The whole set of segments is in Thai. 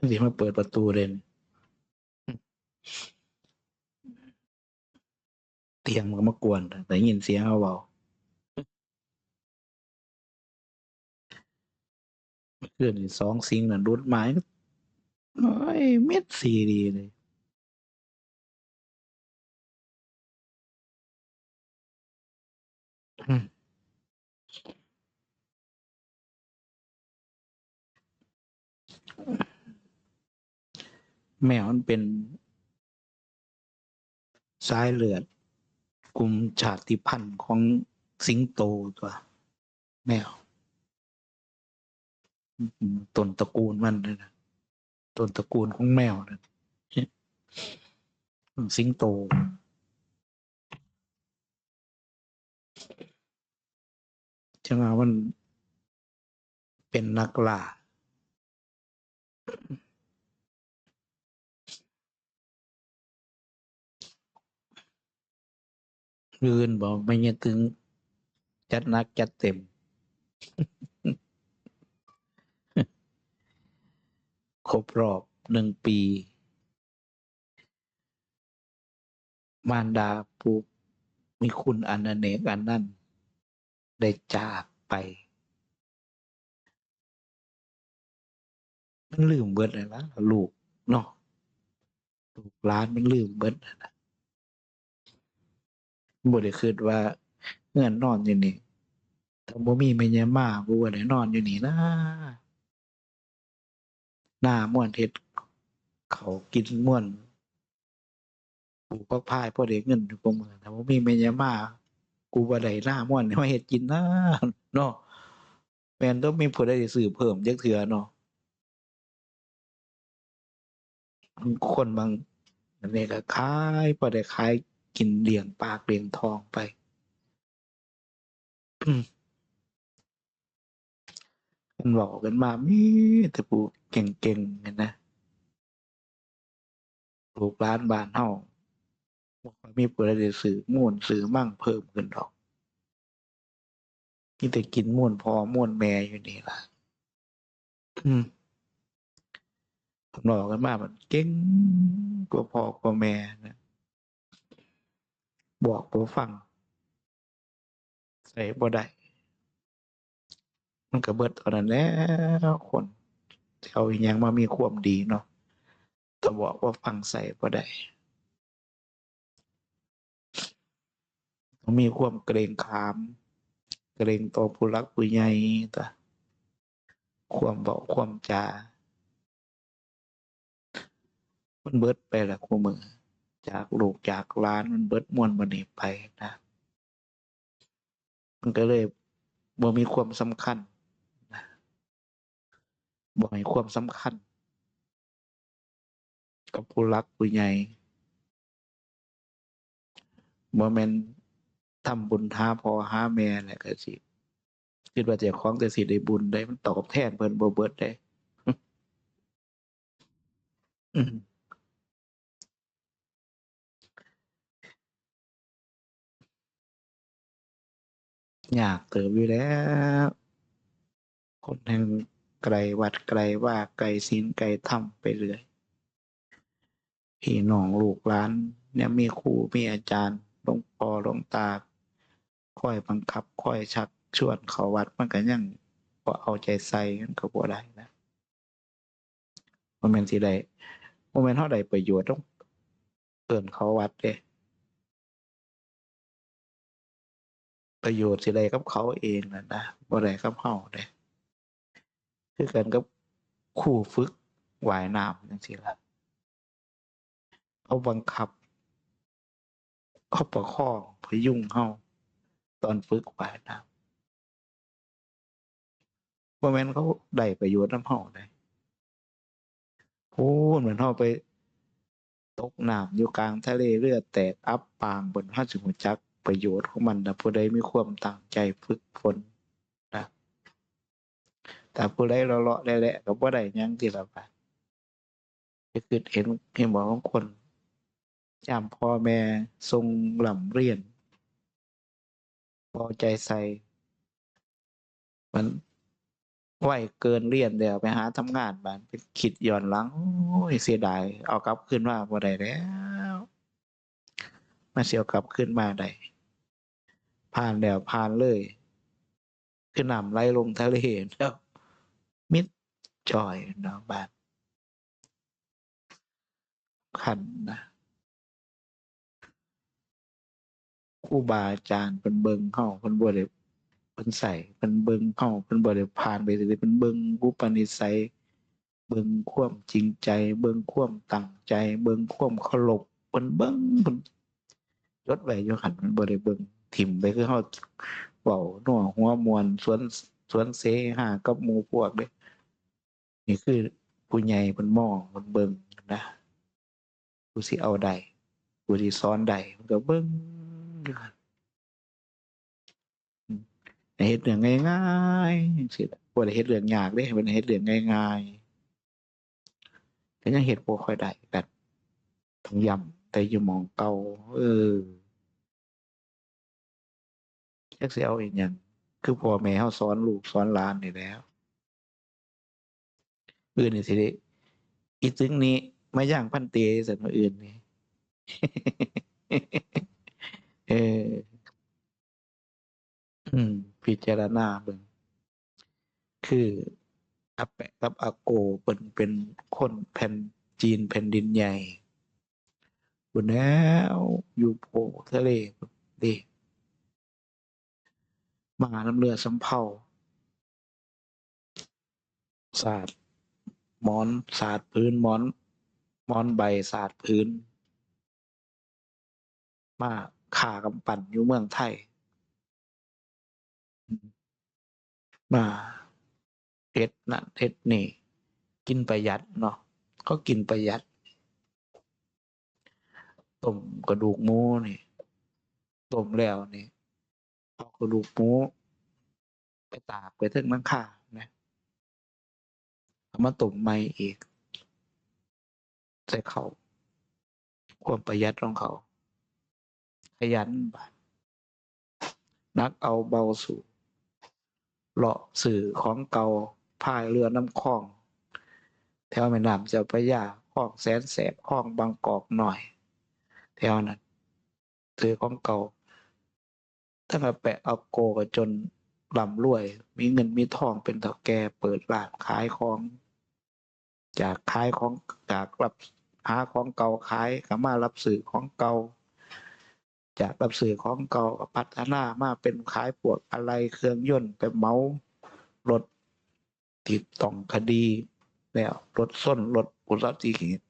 มันสิมาเปิดประตูเลยนี่เตียงมันก็มากวน แต่ยินเสียงเขาเบาเมื่อนสองซิงน่ะรุดไม้โอ้ยเม็ดสีดีเลยอืม แมวมันเป็นสายเลือด กลุ่มชาติพันธุ์ของสิงโตตัว แมวต้นตระกูลมันนะต้นตระกูลของแมวนะสิงโต จังหวะมันเป็นนักล่า ยืนบอกไม่เนี่ยถึง จัดนักจัดเต็ม ครบรอบหนึ่งปี มารดาปูมีคุณอันเนกอันนั้นได้จากไป มันลืมเบิดเลยนะลูกเนาะลูกล้านมันลืมเบิดนะ บ่ได้คิดว่าเงื่อนนอนอยู่นี่ ถ้าบ่มีแม่ยามาบ่ว่ได้นอนอยู่นี่นะหน้าม่วนเฮ็ดเขาวกินม่วน ปลูกพักพายพอได้เงินอยู่กมื้อ ถ้าบ่มีแม่ยามากูบ่ได้หน้าม่วนมาเฮ็ดกินนะ เนาะ แม่นต้องมีผู้ใดสิซื้อเพิ่มจักเทื่อเนาะ คนบางอันนี้ก็ขายพอได้ขาย กินเลี้ยงปากเลี้ยงทองไปมันบอกกันมามีแต่ผู้เก่งๆเนี่ยนะลูกร้านบ้านเฮาบ่ค่อยมีผู้ใดได้ซื้อม่วนซื้อมั่งเพิ่มขึ้นดอกมีแต่กินม่วนพอม่วนแม่อยู่นี่ล่ะอืมผมบอกกันมามันเก่งกว่าพ่อกว่าแม่นะ บอกบ่ฟัง ใส่บ่ได้มันก็เบิดเท่านั้นแล้วคนที่เอาอหยังมามีความดีเนาะแต่บอกว่าฟังใส่บ่ได้ต้องมีความเกรงขาม เกรงต่อผู้รักผู้ใหญ่ต่ความเว้าความจามันเบิดไปละคู่มือ จากลูกจากหล้านมันเบิดมวนมันนี่ไปนะ มันก็เลยบ่มีความสำคัญนะบ่ให้ความสำคัญ กับผู้รักผู้ใหญ่บ่แม่นทำบุญหาพอห้าแม่แหละก็สิคิดว่าเจ้าของแต่สิได้บุญได้มันตอบแทนเพิ่นบ่เบิดได้ อืม อยากเติบอยู่แล้ว คนแห่งไกลวัดไกลว่าไกลศีลไกลธรรมไปเรื่อยพี่น้องลูกหลานเนี่ยมีครูมีอาจารย์หลวงพ่อหลวงตาคอยบังคับคอยชักชวนเขาวัดมันก็ยังบ่เอาใจใส่มันก็บ่ได้นะบ่แม่นสิได้บ่แม่นต์เฮาได้ประโยชน์ต้องเอิ้นเขาวัดเด้ ประโยชน์สิได้กับเขาเองน่ะนะบ่ได้กับเฮาเด้คือกันกับครูฝึกว่ายน้ำจังซี่ล่ะเขาบังคับเขาประคองพยุงเฮาตอนฝึกว่ายน้ำบ่แม่นเขาได้ประโยชน์นำเฮาได้พูนเหมือนเฮาไป ตกน้ำอยู่กลางทะเลเรือดแตกอับปางบนเฮาสิรู้จัก ประโยชน์ของมันนะผู้ใดมีความตั้งใจฝึกฝนนะแต่ผู้ใดเลาะๆแหละๆก็บ่ได้ยังทีละบาทก็คือเห็นเห็นบอกบางคนยามพ่อแม่ทรงหล่ำเรียนพอใจใส่ มันไหวเกินเรียนเดี๋ยวไปหาทำงานบ้านไปคิดย้อนหลังโอ้ยเสียดาย เอากลับขึ้นมาบ่ได้แล้ว มาเสียวกลับขึ้นมาได้ผ่านแล้วผ่านเลย คือน้ำไหลลงทะเลแล้วมิดจอยเนาะบ้านขันนะครูบาอาจารย์เป็นเบิงเข้าเป็นบ่ได้เป็นใส่เป็นเบิงเข้าเป็นบ่ได้ผ่านไปเลยเป็นเบิงอุปนิสัยเบิงความจริงใจ เบิงความตั้งใจ เบิงความเคารพเป็นเบิงเป็น ยศไว้อยู่หันมันบ่ได้เบิงถิ่มไปคือเฮาเว้านัวหัวมวนสวนสวนเสหากับหมูพวกเด้นี่คือผู้ใหญ่เพิ่นมองเพิ่นเบิงนะผู้สิเอาใดผู้สิสอนใดมันก็เบิงอยู่ขันเฮ็ดเรื่องง่ายๆจังซี่ล่ะบ่ได้เฮ็ดเรื่องยากเด้เพิ่นให้เฮ็ดเรื่องง่ายๆก็ยังเห็ดบ่ค่อยได้กันต้องย้ำแต่อยู่มองเก่าเออ จักสิเอาอีกหยังคือพ่อแม่เฮาสอนลูกสอนหลานนี่แล้วอื่นนี่สิได้อีตึงนี้มาย่างพันเตซั่นว่าอื่นนี่เอออืมพิจารณาเบิ่งคืออาแปะกับอาโกเพิ่นเป็นคนแผ่นจีนแผ่นดินใหญ่พุ่นแล้วอยู่โพทะเลเด้ มาน้ำเรือสำเภาสาดหมอนสาดพื้นหมอนหมอนใบสาดพื้น มาข่ากำปั่นอยู่เมืองไทย มาเฮ็ดนั่นเฮ็ดนี่ กินประหยัดเนาะก็กินประหยัดต้มกระดูกหมูนี่ต้มแล้วนี่ เอากระดูกหมูไปตากไปถึงหลังคานะเอามาต้มใหม่อีกใส่เขาความประหยัดของเขา ขยันบาดนักเอาเบาสู่เลาะสื่อของเก่าพายเรือน้ำคลอง แถวแม่น้ำเจ้าพระยาคลองแสนแสบคลองบางกอกหน่อย แถวนั้นซื้อของเก่า ตั้งแต่แปะเอาโกก็จนร่ำรวย มีเงินมีทองเป็นเถ่าแก่เปิดร้านขายของ จากขายของจากรับหาของเก่าขายก็มารับสื่อของเก่า จากรับสื่อของเก่าก็พัฒนามาเป็นขายพวกอะไรเครื่องยนต์ไปเมารถติดต้องคดีแล้วรถส้นรถอุตสาหกรรม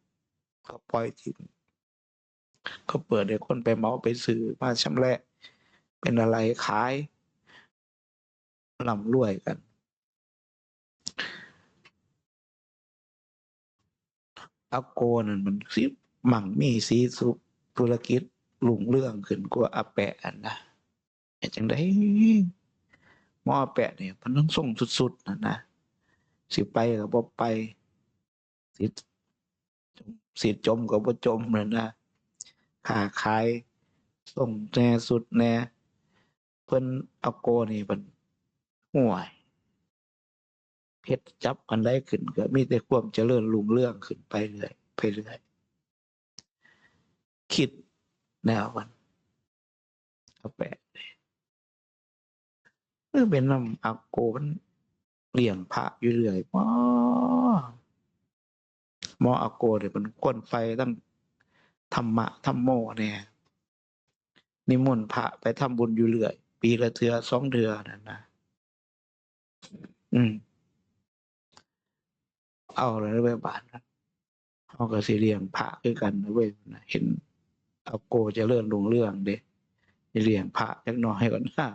ก็ปล่อยทิ้งก็เปิดให้คนไปเมาไปซื้อมาชำแหละ เป็นอะไรขายร่ำรวยกันอาโกนั่นมันสิหมั่งมีสีสุธุรกิจลุงเรื่องขึ้นกว่าอาแปะอันนะเฮ็ดจังไดหมออแปะเนี่ยมันต้องส่งสุดๆนะนะสิไปก็บ่ไป สิสิจมก็บ่จมนั่นะค้าขายส่งแน่สุดแน่ เพิ่นเอาโกนี่เพิ่นห่วยเฮ็ดจับอันใดขึ้นก็มีแต่ความเจริญรุ่งเรื่องขึ้นไปเรื่อยไปเรื่อยคิดแนวมันเอาแปะเลยเออเป็นนำอาโกมันเลี้ยงพระอยู่เรื่อยมออาโกเนี่ยมันก้นไฟตั้งธรรมะธรรมโมเนี่ยนิมนต์พระไปทำบุญอยู่เรื่อย ปีละเทือสองเทือนั่นนะอืม เอาเลยเว้ยบาทนะเขาก็สิเลี้ยงพระคือกันนะเว้ยนะเห็น เอาโกจะเลื่อนลงเรื่องเด้สิเลี้ยงพระจักหน้อยก่อนนะ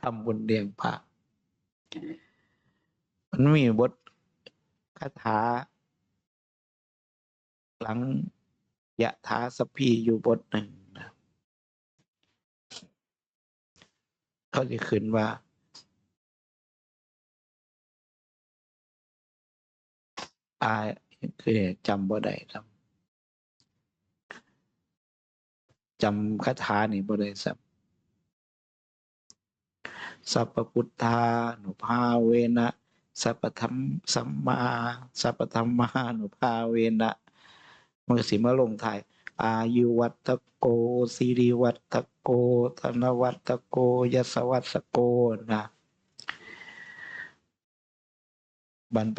ทำบุญเลี้ยงพระมันมีบทคาถา หลังยะถาสพีอยู่บทหนึ่งนะ เขาจะขึ้นว่าอายคือจำบ่ได้จำจำคาถานี่บ่ได้สับสัพพุทธานุภาเวนะสัพพธรรมสัมมาสัพพธรรมานุภาเวนะมันก็สิมาลงทาย อายุวัตโกสิริวัตโก ธนวัตโกยสวัตโกนะบันไป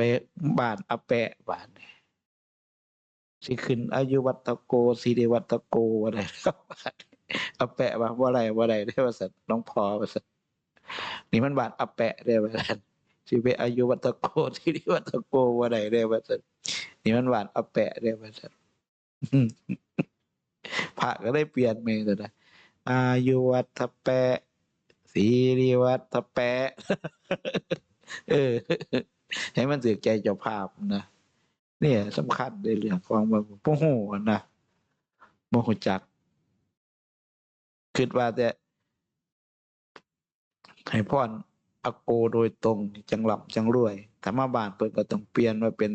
บานอแปะบานสิขึ้นอายุวัตโกสิริวัตโกอะไรครับอแปะว่าว่าอะไรว่าอะไรได้ว่าสัตว์น้องพอว่าสัตว์นี่มันบาดอแปะได้ว่าสัตว์สิไปอายุวัตโกสิริวัตโกว่าอะไรได้ว่าสัตว์นี่มันบาดอแปะได้ว่าสัตว์ พระก็ได้เปลี่ยนเมงแต่นะอายุวัตแปะสีริวัตแปะ เออ ให้มันถือใจเจ้าภาพนะเนี่ยสำคัญในเรื่องของมันโมโหนะโมโหจักคิดว่าแต่ให้พรอโกโดยตรงจังหลับจังรวยถ้ามบานเปิดก็ต้องเปลี่ยนมาเป็น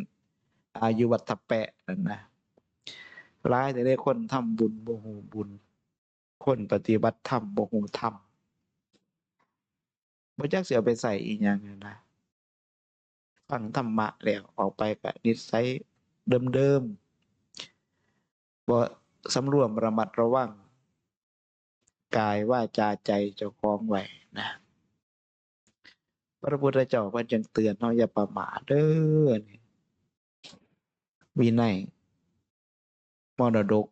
อายุวัตแปะนั่น ร้ายแต่ได้คนทำบุญบ่หูบุญ คนปฏิบัติธรรมบ่หูธรรมบ่จักเสียไปใส่อีกอย่างนึงนะฟังธรรมะแล้วออกไปกับนิสัยเดิมๆบ่สำรวมระมัดระวังกายว่าจาใจเจ้าของไว้นะ พระพุทธเจ้าเพิ่นจึงเตือนเฮาอย่าประมาทเด้อนี่วินัย มรดก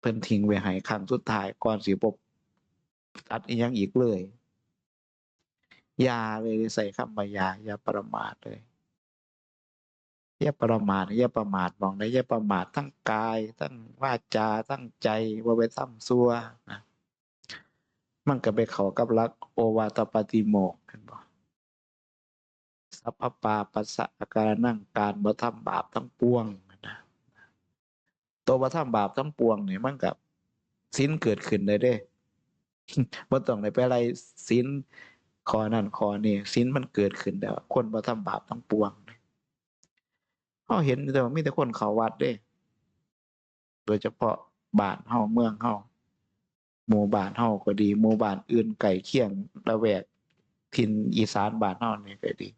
เพิ่นทิ้งไว้ให้ครั้งสุดท้ายก่อนสิบ่ตัดอีหยังอีกเลยยาเลยใส่คำว่ายาอย่าประมาทเลยอย่าประมาทอย่าประมาทมองได้อย่าประมาททั้งกาย ทั้งวาจาทั้งใจว่าไปซ้ำซัวนะมันก็ไปเขากับหลักโอวาทปาติโมกข์กันบ่สัพพปาปัสสะอาการนั่งการบ่ทำบาปทั้งปวง ตัวว่าทำบาปทั้งปวงเนี่ยมันกับสินเกิดขึ้นได้เด้บ่ต้องได้ไปอะไรสินขอนั่นขอนี่สินมันเกิดขึ้นแล้วคนบ่ทำบาปทั้งปวงเฮาเห็นแต่ว่ามีแต่คนเขาวัดเด้ โดยเฉพาะบ้านเฮาเมืองเฮาหมู่บ้านเฮาก็ดีหมู่บ้านอื่นไกลเคียงละแวกถิ่นอีสานบ้านเฮานี่ก็ดี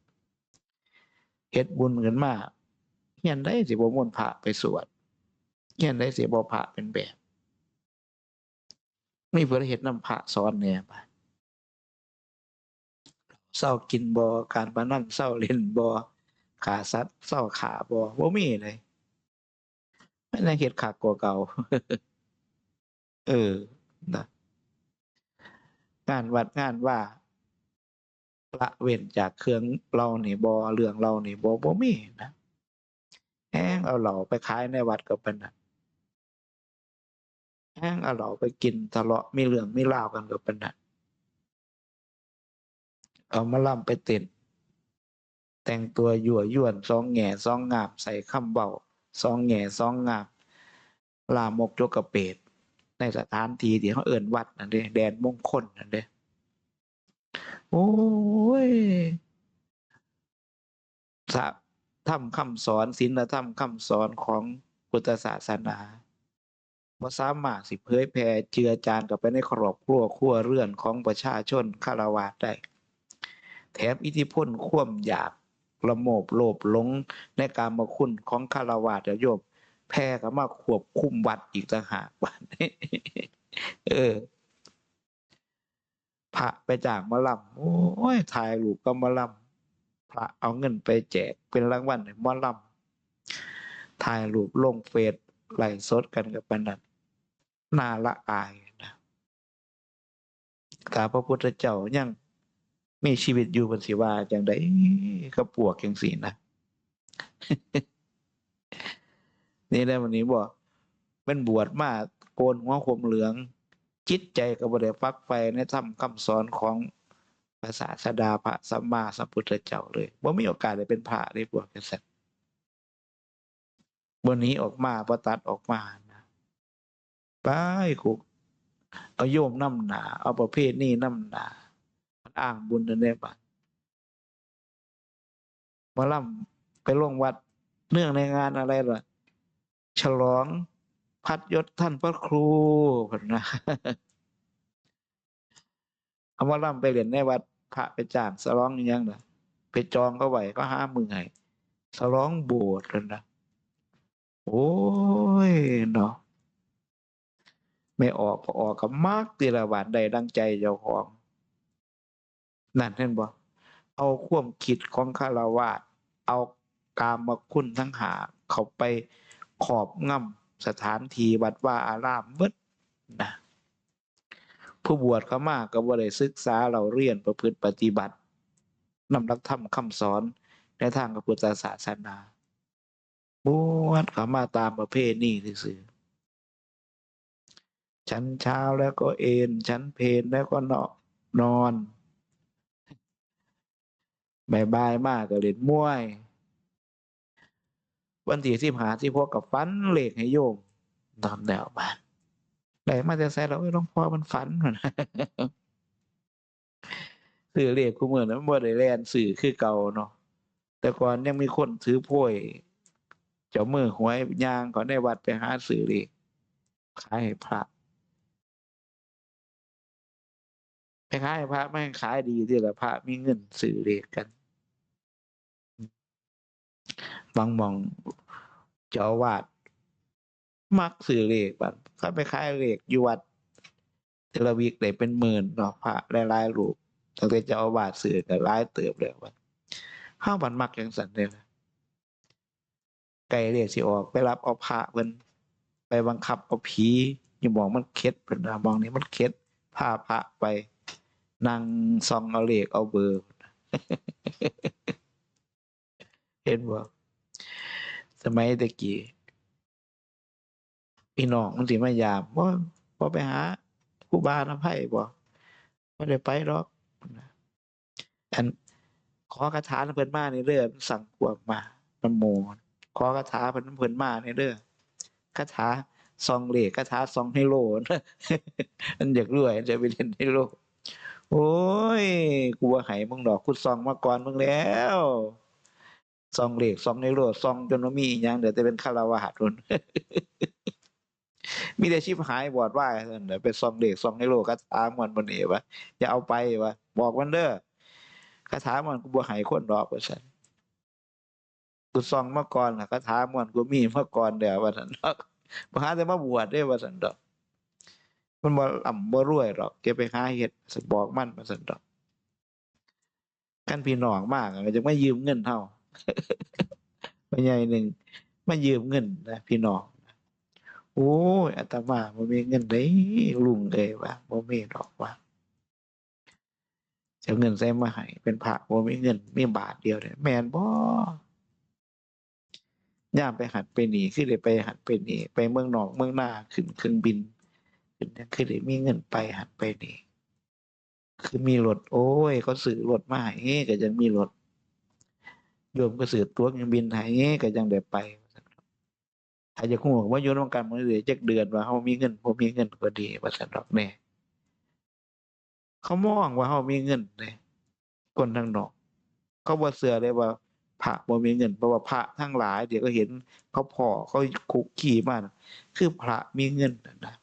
เฮ็ดบุญขึ้นมาเฮียนได้สิบ่มนพระไปสวด เฮียได้เสียบพระเป็นแบบมีเพื่อเฮ็ดนำพระสอนแหน่บาดเศร้ากินบ่การพนันเศร้าเล่นบ่ขาสัตว์เศร้าขาบ่บ่มีเลยมันยังเฮ็ดคักกว่าเก่า เออนะงานวัดงานว่าละเว้นจากเครื่องเรานี่บ่เรื่องเรานี่บ่บ่มีนะแฮงเอาเหล้าไปขายในวัดก็ปานนั้น แห้งอาเหล้าไปกินทะเลาะมีเรื่องมีราวกันกับปานนั้นเอามาล่ำไปเต้นแต่งตัวยั่วยวนสองแง่สองงามใส่คำเบาสองแง่สองงามลามกจกกระเปดในสถานที่ที่เขาเอิ่นวัดนั่นเด้แดนมงคลนั่นเด้โอ้ยสะทำคำสอนศีลธรรมคำสอนของพุทธศาสนา บ่สามารถสิเผยแผ่เจือจานกับไปในครอบครัวครัวเรือนของประชาชนคารวะได้ แถมอิทธิพลความอยากละโมบโลภหลงในการมาคุณของคารวะโยมแพ้ก็มาควบคุมวัดอีกต่างหากบัดนี้เออ พระไปจางหมาลำโอ้ยถ่ายรูปก็มาลำพระเอาเงินไปแจกเป็นรางวัลให้หมาลำถ่ายรูปลงเฟซไล่สดกันกับปนนั้ น่าละอายนะกาพระพุทธเจ้ายังมีชีวิตอยู่บนสิว่าจังไดก็ปวกจังสีนะนี่แหละวันนี้บอกเป็นบวชมาโกนหัวขมเหลือง จิตใจก็บ่ได้ฟักไฟในธรรมคำสอนของพระศาสดาพระสัมมาสัมพุทธเจ้าเลยบ่มีโอกาสได้เป็นพระได้พวกจังซั่นบ่หนี้ออกมาบ่ตัดออกมาน ไปคุกเอาโยมนำหนา เอาประเภทนี้นำหนามันอ้างบุญนั่นแหละบัดมาล่ำไปลงวัดเนื่องในงานอะไรล่ะ ฉลองพัดยศท่านพระครูพนนะเอามาล่ำไปเรียนในวัดพระไปจ้างสร้องอหยังน่ะไปจองก็ไหวก็ห้ามือให้สร้องโบสถ์นะโอ้ยเนาะ ไม่ออกพอออกกับมากตีละบาทใดดังใจเจ้าของ นั่นเห็นบ่เอาความคิดของคารวาสเอากามมาคุณทั้งหา เขาไปขอบง่ำสถานทีวัดว่าอารามเบิดนะผู้บวชเขามากก็บ่ได้ศึกษาเราเรียนประพฤติปฏิบัตินำหลักธรรมคำสอนในทางพระพุทธศาสนาบวชเขามาตามประเพณีซื่อ ฉันเช้าแล้วก็เอนฉันเพนแล้วก็นอนนอนบายบายมากก็เล่นมวย วันที่สิบหาที่พวกกับฟันเหล็กให้โยมนอนแนวบ้านไหนมาแต่ใส่เราเอ้ยหลวงพ่อมันฝันหั่นนสื่อเหลขคู่มือนั้นบ่ได้แลนสื่อคือเก่าเนาะแต่ก่อนยังมีคนถือโพยเจ้ามือหวยยางก่อนได้วัดไปหาสื่อเหลขขายให้พระ ไปขายให้พระไม่งขายดีที่ละพระมีเงินสื่อเลขกัน บางมองเจ้าอวาด มักสื่อเลขบัดเขาไปขายเลขอยู่วัดเทลวิกได้เป็นหมื่นเนาะพระหลายๆรูปตั้งแต่เจ้าอวาสสื่อก็หลายเติบแล้ววัดห้าบันมักจังสันเลยนะไก่เลขสิออกไปรับเอาพระเพิ่นไปบังคับเอาผีอย่าบอกมันเข็ดเพิ่นนะมองนี้มันเข็ดพาพระไป นั่งซองเอาเลขเอาเบอร์ เห็นบ่สมัยตะกี้พี่น้องมันสิมายามบ่บ่ไปหาครูบาน้ำไผ่บ่บ่ได้ไปหรอกอันขอคาถาเพิ่นมาในเรื่องสั่งควบมานโมขอคาถาเพิ่นเพิ่นมาในเรื่องคาถาซองเหลขคาถาซองไฮโลนมันอยากรวยจะไปเล่นไฮโล โอ้ยกูว่าให้มึงดอกกูซองมาก่อนมึงแล้วซองเหลขซองไฮโลซองจนว่ามีอีหยังเดี๋ยวจะเป็นคารวาสรุ่นมีแต่ชิบหายบอดว่าเดี๋ยวไปซองเลขซองไฮโลคาถามันบนี่วะอย่าเอาไปวะบอกมันเด้อคาถามันกูบ่ให้คนดอกว่าซั่นกูซองมาก่อนนะคาถามันกูมีมาก่อนเดี๋ยวว่าซั่นดอกบ่หาแต่มาบวชเด้ว่าซั่นดอก มันบ่ล่ำบ่รวยหรอกเก็บไปหาเฮ็ดสบอกมันว่าซั่นดอกกันพี่น้องมากก็จะไมายืมเงินเฮาพ่อใหญ่หนึ่งมายืมเงินนะพี่น้องโอ้ยอาตมาบ่มีเงินเด้ลุงเอ้ยว่าบ่มีดอกว่าจะเอาเงินใส่มาให้เป็นพระบ่มีเงินมีบาทเดียวเนี่ยแม่นบ่ย่ามไปหัดไปหนีคือได้ไปหัดไปหนีไปเมืองนอกเมืองหน้าขึ้นเครื่องบิน ขึ้นยังคือได้มีเงินไปหัดไปนี่ คือมีรถโอ้ยเขาซื้อรถมาให้ก็ยังมีรถโยมก็ซื้อตั๋วเครื่องบินให้ก็ยังได้ไปถ้าจะคู่ว่าอยู่ร่วมกันมันเหลือจักเดือนว่าเฮามีเงินบ่มีเงินก็ดีว่าซั่นดอกแน่เขามองว่าเฮามีเงินเด้คนทางนอกเขาบ่เชื่อเลยว่าพระบ่มีเงินเพราะว่าพระทั้งหลาย เดี๋ยวก็เห็นเขาพ่อเขาคุกขี่มานคือพระมีเงินน่ะนะ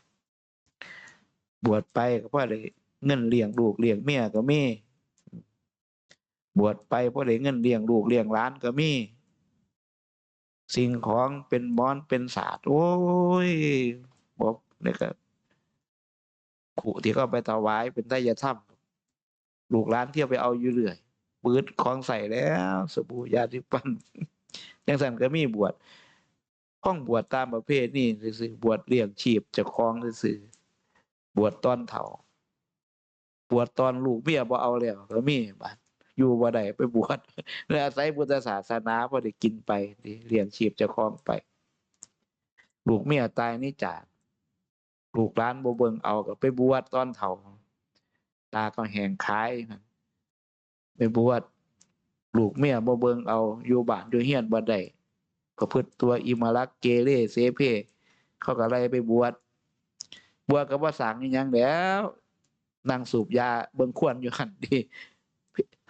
บวชไปก็เพราะได้เงินเลี้ยงลูกเลี้ยงเมียก็มีบวชไปเพราะได้เงินเลี้ยงลูกเลี้ยงหลานก็มีสิ่งของเป็นบอนเป็นศาสตร์โอ้ยบอกนี่ก็ขู่ที่เขาไปถวายเป็นไตยธรรมลูกหลานเที่ยวไปเอาอยู่เรื่อยปืดของใส่แล้ว สบู่ยาสีฟันจังสั่นก็มีบวชห้องบวชตามประเภทนี่ซื่อบวชเลี้ยงชีพจะคลองซื่อ บวชตอนเฒ่า บวชตอนลูกเมียบ่เอาแล้วก็มีบัดอยู่บ่ได้ไปบวชแล้วอาศัยพุทธศาสนาพอได้กินไปเลี้ยงชีพเจ้าของไป ลูกเมียตายนี่จากลูกหลานบ่เบิงเอาก็ไปบวชตอนเฒ่า ตาก็แหงคายไปบวชลูกเมียบ่เบิงเอาอยู่บ้านอยู่เฮียนบ่ได้ประพฤติตัวอิมาลักเกเรเสเพเขาก็ไล่ไปบวช บวก็บ่าสร้างอิหยังแล้วนั่งสูบยาเบิ่งควรอยู่หั่นดี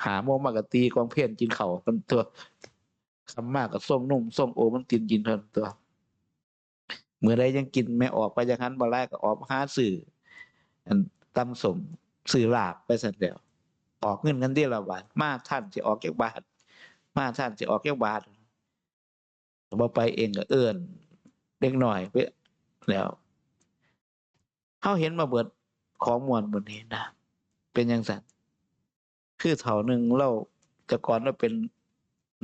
หาโมมากะตีกองเพี้ยนกินเขาวกันตัวคำมากกับส่งนุ่มส่งโอมันตินกินเท่านตัวเมื่อใดยังกินไม่ออกไปอย่างนั้นบ่ไล่ก็ออกหาสื่ออันตำสมซื้อลาบไปสั่นแล้วออกเงินกันเดียวละบาทมาท่านสิออกแก่บาทมาท่านสิออกแก่บาทบ่ไปเองก็เอิ้นเด็กหน่อยไปแล้ว เฮาเห็นมาเบิดของมวลบนนี้นะเป็นจังซั่นคือเท่าหนึ่งเราแต่ก่อนเราเป็น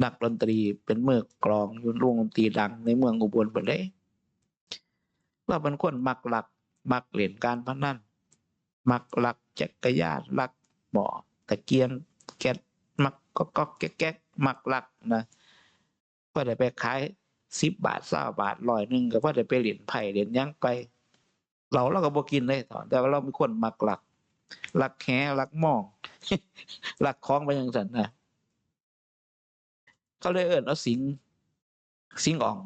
นักดนตรีเป็นเมือกลองยู่วงดนตรีดังในเมืองอุบลบิดเลยเราเป็นคนมักหลัก มักเล่นการพนันมักหลักจักรยานลักหมอตะเกียงแก๊สมักก็ก็แก๊กแก๊กมักหลักนะก็ได้ไปขายสิบบาทสาบาทร้อยหนึ่งก็พอได้ไปเหรียญไผ่เหรียญยังไป เราเราก็บ่กินเลยตอนแต่ว่าเราเป็นคนมักหลักหลักแหหลักหมองหลักคล้องไปยังสันนะเขาเลยเอิ้นเอาสิงสิงอ่อง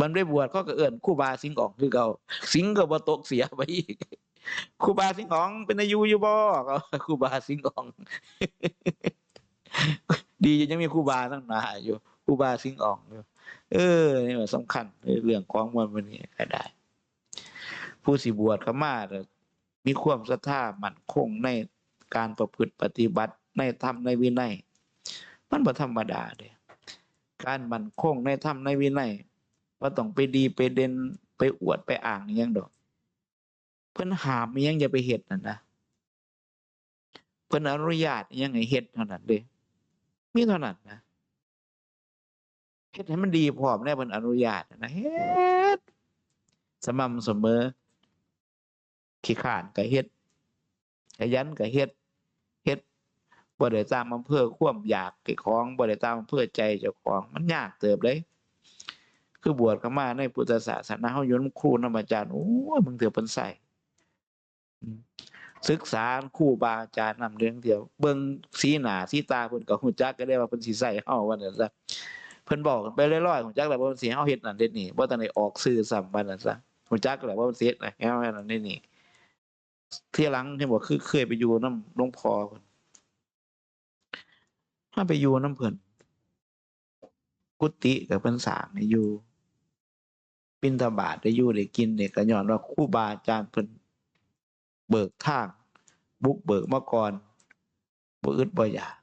มันได้บวชก็เอิ้นครู่บาสิงอ่องคือเก่าสิงก็บ่ตกเสียไปอีกครูบาสิงอ๋อง เป็นอายุอยู่บ่ครูบาสิงอ๋อง ดียังมีครูบาตั้งหนาอยู่ครูบาสิงอ๋องอยู่เออนี่มันสำคัญเรื่องของมันวันนี้ก็ได้ ผู้สิบวชเข้ามาเนี่ยมีความศรัทธามั่นคงในการประพฤติปฏิบัติในธรรมในวินัย มันบ่ธรรมดาเด้การมั่นคงในธรรมในวินัยบ่ต้องไปดีไปเด่นไปอวดไปอ้างอิหยังดอก เพิ่นหามอิหยังอย่าไปเฮ็ดนั่นนะเพิ่นอนุญาตอิหยังให้เฮ็ดเท่านั้นเด้มีเท่านั้นนะเฮ็ดให้มันดีพร้อมแน่เพิ่นอนุญาตนะเฮ็ดสม่ำเสมอ ขี้ขานก็เฮ็ดขยันก็เฮ็ดเฮ็ดบ่ได้ตามอำเภอความอยากเก็ของบ่ได้ตามอำเภอใจเจ้าของมันยากเติบเลย คือบวชเข้ามาในพุทธศาสนาเฮาอยู่นำครูนำอาจารย์โอ้ยมึงเถือเพิ่นใส่ศึกษาครูบาอาจารย์นำเรื่องเดียว เบิ่งสีหน้าสีตาเพิ่นก็ฮู้จักก็ได้ว่าเพิ่นสิใส่เฮาว่านั่นซะเพิ่นบอกไปเรื่อยๆฮู้จักแล้วว่าเพิ่นสิให้เฮาเฮ็ดนั่นเฮ็ดนี่บ่ทันได้ออกสื่อซ้ำว่านั่นซะฮู้จักแล้วว่าเพิ่นสิเฮ็ดนะให้เฮาเฮ็ดนั่ เฮ็ดนี่ที่หลังที่บอกคือเคยไปอยู่นำหลวงพ่อเพิ่นถ้าไปอยู่นำเพิ่นกุฏิก็เพิ่นสร้างให้อยู่บิณฑบาตได้อยู่ได้กินเนี่ยก็ย้อนว่าครูบาอาจารย์เพิ่นเบิกทางบุกเบิกมาก่อนบ่อึดบ่อยาก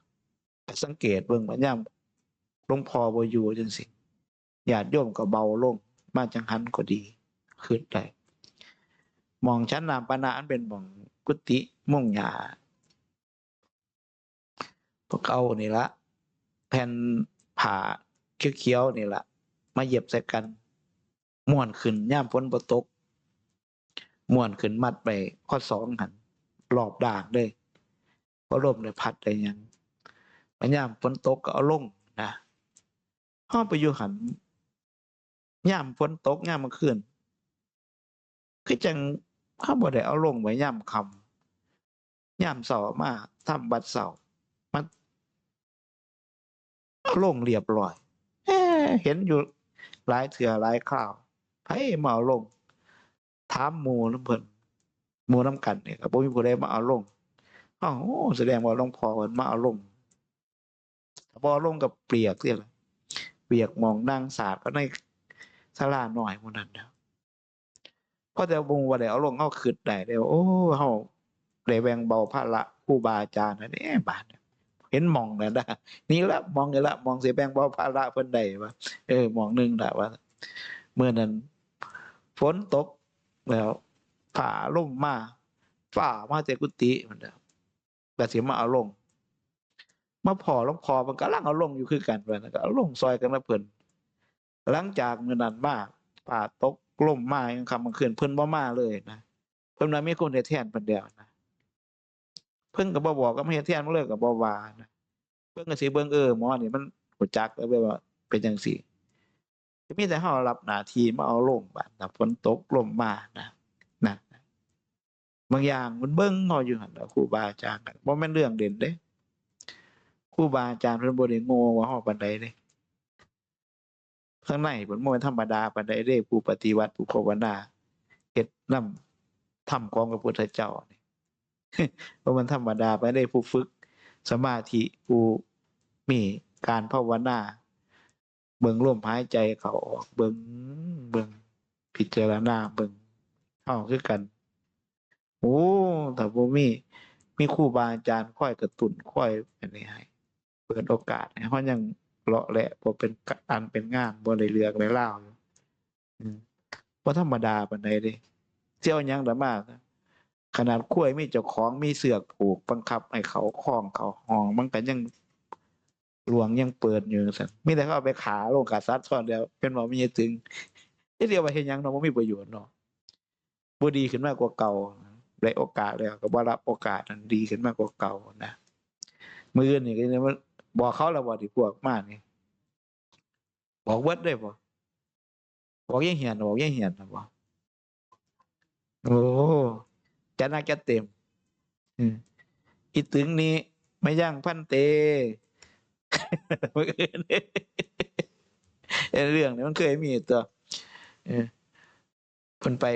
สังเกตเบิ่งว่ายามหลวงพ่อบ่อยู่จังซี่ญาติโยมก็เบาลงมาจังหันก็ดีขึ้นได้ มองชั้นนามปานะอันเป็นมองกุฏิม่วงหญ้าพวกเอานี่ละแผ่นผ้าเขียวๆนี่ละมาเหยียบใส่กันม่วนขึ้นย่ามฝนบ่ตกม่วนขึ้นมัดไปข้อสองหันรอบด่างเลยเพราะลมได้พัดได้หยังมันย่ามฝนตกก็เอาลงนะห้องไปอยู่หันย่ามฝนตกย่ามมันขึ้นคือจัง ข้าบ่ได้เอาลงไว้ย่ามคำย่ามเสามาทำบัดเสามันเอาลงเรียบร้อยเอเห็นอยู่หลายเถื่อหลายคราวไผมาเอาลงถามหมูน้ำเพิ่นหมูน้ำกันเนี่ยก็บ่มีผู้ใดมาเอาลงอ้าวโอ้แสดงว่าหลวงพ่อเพิ่นมาเอาลงถ้าบ่เอาลงกับเปียกเสียละเปียกมองนั่งสาดก็ในศาลาหน้อยมู่นั้นนะ พอแต่บงว่าได้เอาลงเฮาคิดได้ได้วโอ้เฮาได้แบ่งเบาภาระครูบาอาจารย์นั่นเด้บาดเนี่ยเห็นมองนั่นนะนี่ละมองนี่ละมองเสิแบ่งเบาภาระเพิ่นได้ว่าเออมองหนึงละว่าเมื่อนั้นฝนตกแล้วฝ่าล่มมาฝ่ามาแต่กุฏิมันเด้อแต่สิมาเอาลง มาพอลงพอมันก็ลังเอาลงอยู่คือกันว่นะก็เอาลงซอยกันแล้วเพิ่นหลังจากเมื้อนั้นมาฝ่าตก กล่มมายังคำกลางคืนเพิ่นบ่มาเลยนะเพิ่นว่ามีคนเฮ็ดแทนเพิ่นแล้วนะเพิ่นก็บ่บอกก็ไม่เฮ็ดแทนมันเลยก็บ่ว่านะเพิ่นก็สิเบิ่งเออหมอนี่มันรู้จักแล้วแบบว่าเป็นจังซี่ก็มีแต่เฮารับหน้าที่มาเอาลงบาดถ้าฝนตกลมมานะนะบางอย่างมันเบิ่งเฮาอยู่หั่นล่ะครูบาอาจารย์บ่แม่นเรื่องเด่นเด้ครูบาอาจารย์เพิ่นบ่ได้โง่ว่าเฮาปานใดเด้ ข้างในเพิ่นม่นธรรมดาปานใดเด้ผู้ปฏิวัติผู้ภาวนาเฮ็ดนำธรรมของพระพุทธเจ้านี่บ่แม่นธรรมดาไปานใดผู้ฝึก สมาธิผู้มีการภาวนาเบิ่งลมหายใจเขาออกเบิ่งเบิ่งพิจารณาเบิ่งเฮาคือกัน โอ้ถ้าบ่มีมีครูบาอาจารย์ค่อยกระตุนค่อยอันนี้ให้เปิดโอกาสให้เฮายัง เลาะแหละบ่เป็นกะอันเป็นงานบ่ได้เรื่องได้ราวอยู่อืมบ่ธรรมดาปานใดเด้สิเอาหยังละมาขนาดคุ้ยมีเจ้าของมีเสือกผูกบังคับให้เขาคล้องเขาห้องมันก็ยังหลวงยังเปิดอยู่ซั่นมีแต่เขาเอาไปขาลงกาสัตว์ซ่อนเดียวเป็นบ่มีถึงเอ๊ะเดียวว่าเฮ็ดหยังเนาะบ่มีประโยชน์เนาะบ่ดีขึ้นมากกว่าเก่าได้โอกาสแล้วก็บ่รับโอกาสนั้นดีขึ้นมากกว่าเก่านะมือนี่ก็เลยว่า บอกเขาแล้วบ่ที่พวกมากนี่บอกเวิดได้บ่บอกยังเหียนบอกยังเหียนนะบ่โอ้จะน่าจะเต็มอืมอีตึงนี้ไม่ย่างพันเตมื่อคืนเรื่องนี้มันเคยมีตัวเพิ่นไป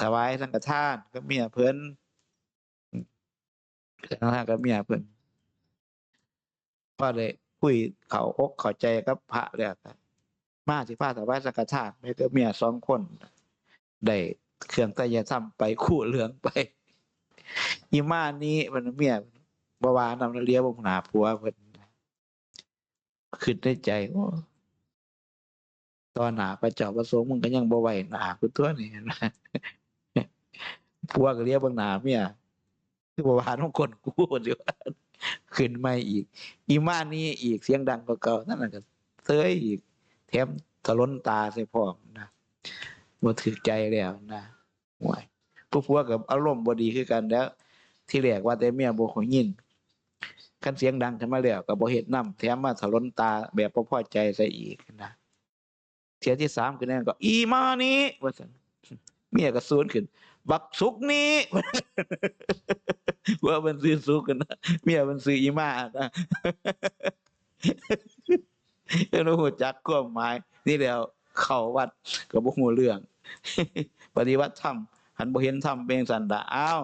ถวายสังฆทานกับเมียเพิ่นอืมสังฆทานกับเมียเพิ่น พอได้คุยเขาอกเข้าใจกับพระแล้วก็มาสิพาถวายสังฆทานไม่ก็เมียสองคน ได้เครื่องไตรยธรรมไปคู่เหลืองไปอีมานี้มันเมียบวานำเลียบงหนาผัวเพิ่นคิดในใจโอ้ตอนหนาพระเจ้าประสงค์มึงก็ยังบ่ไหวหนากูตัวนี่นะผัวก็เลียบงหนาเมีย บวานของคนกูเดียวขึ้นมาอีก อีมานี่อีกเสียงดังกว่าเก่านั่นน่ะก็เซยอีก แถมถล้นตาใส่พร้อมนะบ่ถือใจแล้วนะห่วยผู้ผัวกับอารมณ์บ่ดีคือกันแล้ว ที่แรกว่าแต่เมียบ่ขอยินคันเสียงดังขึ้นมาแล้วก็บ่เฮ็ดนำแถมมาถล้นตาแบบบ่พอใจใส่อีกนะเทียที่สามคือนั่นก็ อีมานี่ว่าซั่นเมียก็สูนขึ้น บักสุกนี้ว่ามันซื้อสุกนะเมียมันซื้ออีมานะรู้จักความหมาย นี่แล้วเข้าวัดก็บ่ฮู้เรื่อง ปฏิวัติธรรมหันบ่เห็นธรรมเป็นสันดาอ้าว